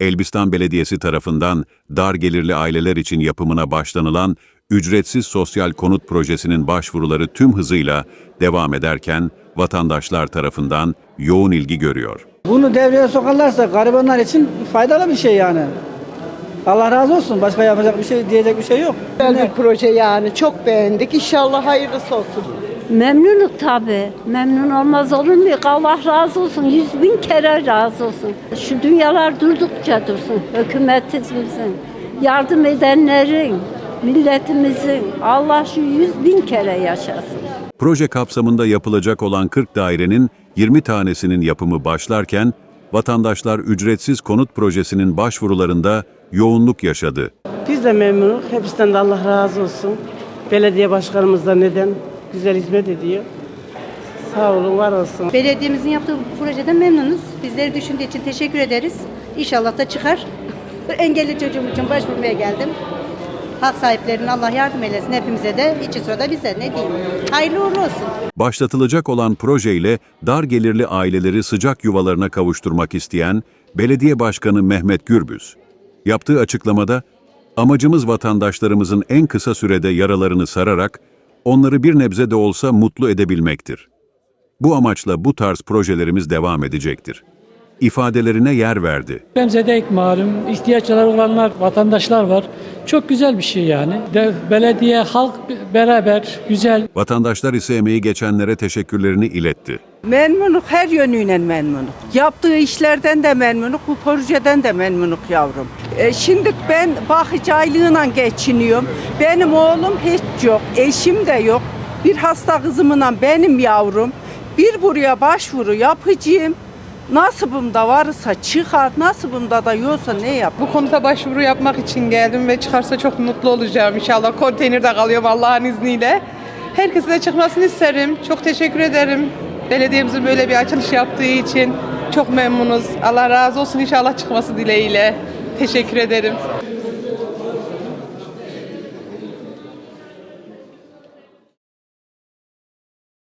Elbistan Belediyesi tarafından dar gelirli aileler için yapımına başlanılan ücretsiz sosyal konut projesinin başvuruları tüm hızıyla devam ederken vatandaşlar tarafından yoğun ilgi görüyor. Bunu devreye sokarlarsa garibanlar için faydalı bir şey yani. Allah razı olsun. Başka yapacak bir şey diyecek bir şey yok. Güzel bir proje yani. Çok beğendik. İnşallah hayırlısı olsun. Memnunum tabii. Memnun olmaz olur mu? Allah razı olsun. Yüz bin kere razı olsun. Şu dünyalar durdukça dursun. Hükümetimizin, yardım edenlerin, milletimizin. Allah şu yüz bin kere yaşasın. Proje kapsamında yapılacak olan 40 dairenin 20 tanesinin yapımı başlarken vatandaşlar ücretsiz konut projesinin başvurularında yoğunluk yaşadı. Biz de memnunuz. Hepsinden de Allah razı olsun. Belediye başkanımız da neden güzel hizmet ediyor. Sağ olun, var olsun. Belediyemizin yaptığı bu projeden memnunuz. Bizleri düşündüğü için teşekkür ederiz. İnşallah da çıkar. Engelli çocuğum için başvurmaya geldim. Hak sahiplerine Allah yardım eylesin hepimize de. içi sıra da bize ne diyeyim. Hayırlı uğurlu olsun. Başlatılacak olan projeyle dar gelirli aileleri sıcak yuvalarına kavuşturmak isteyen Belediye Başkanı Mehmet Gürbüz, yaptığı açıklamada, amacımız vatandaşlarımızın en kısa sürede yaralarını sararak onları bir nebze de olsa mutlu edebilmektir. Bu amaçla bu tarz projelerimiz devam edecektir. İfadelerine yer verdi. Depremzedeyik malum. ihtiyaçları olanlar, vatandaşlar var. Çok güzel bir şey yani. De, belediye, halk beraber güzel Vatandaşlar ise emeği geçenlere teşekkürlerini iletti. Memnunuk her yönüyle memnunuk. Yaptığı işlerden de memnunuk, bu projeden de memnunuk yavrum. E, şimdi ben bakıcı aylığıyla geçiniyorum. Benim oğlum hiç yok, eşim de yok. Bir hasta kızımla benim yavrum. Bir buraya başvuru yapacağım. Nasibimde varsa çıkar, nasibimde da yoksa ne yap? Bu konuda başvuru yapmak için geldim ve çıkarsa çok mutlu olacağım inşallah. Konteynerde kalıyorum Allah'ın izniyle. Herkesin de çıkmasını isterim. Çok teşekkür ederim. Belediyemizin böyle bir açılış yaptığı için çok memnunuz. Allah razı olsun inşallah çıkması dileğiyle. Teşekkür ederim.